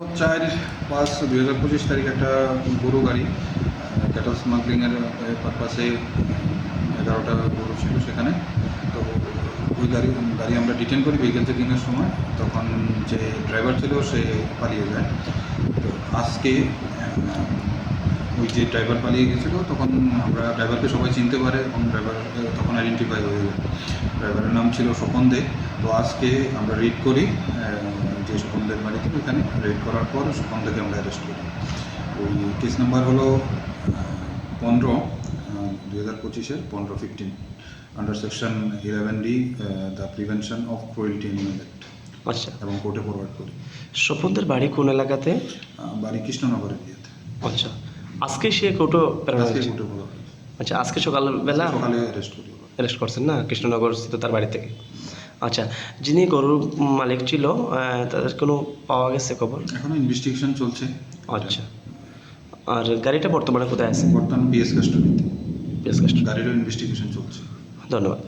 চার পাঁচ দুই হাজার পঁচিশ তারিখ একটা গরু গাড়ি ক্যাটল স্মাগলিংয়ের পারপাসে এগারোটা গরু ছিল সেখানে। তো ওই গাড়ি গাড়ি আমরা ডিটেন করি ভেহিকেল চেকিংয়ের সময়, তখন যে ড্রাইভার ছিল সে পালিয়ে যায়। তো আজকে ওই যে ড্রাইভার পালিয়ে গেছিল, তখন আমরা ড্রাইভারকে সবাই চিনতে পারে, এবং ড্রাইভার তখন আইডেন্টিফাই হয়ে যায়। ড্রাইভারের নাম ছিল স্বপন দে। তো আজকে আমরা রিড করি যে স্বপন দের বাড়িতে ওইখানে রেড করার পর স্বপন দেকে আমরা অ্যারেস্ট করি। ওই কেস নাম্বার হলো পনেরো দুই হাজার পঁচিশের পনেরো fifteen under section eleven D the prevention of cruelty act আচ্ছা। এবং কোর্টে ফরওয়ার্ড করি। স্বপনদের বাড়ি কোন এলাকাতে? বাড়ি কৃষ্ণনগরের দিয়েতে আচ্ছা। আজকে সে কোর্টও আজকে কোর্টে আচ্ছা আজকে সকালবেলা সকালে অ্যারেস্ট করি। অ্যারেস্ট করছেন না? কৃষ্ণনগর স্থিত তার বাড়ি থেকে। আচ্ছা যিনি গরুর মালিক ছিল তাদের কোনো পাওয়া গেছে খবর? এখনও ইনভেস্টিগেশন চলছে। আচ্ছা। আর গাড়িটা বর্তমানে কোথায় আছে? বর্তমানে বিএস কাস্টমিতে বিএস কাস্টমি গাড়িরও ইনভেস্টিগেশন চলছে। ধন্যবাদ।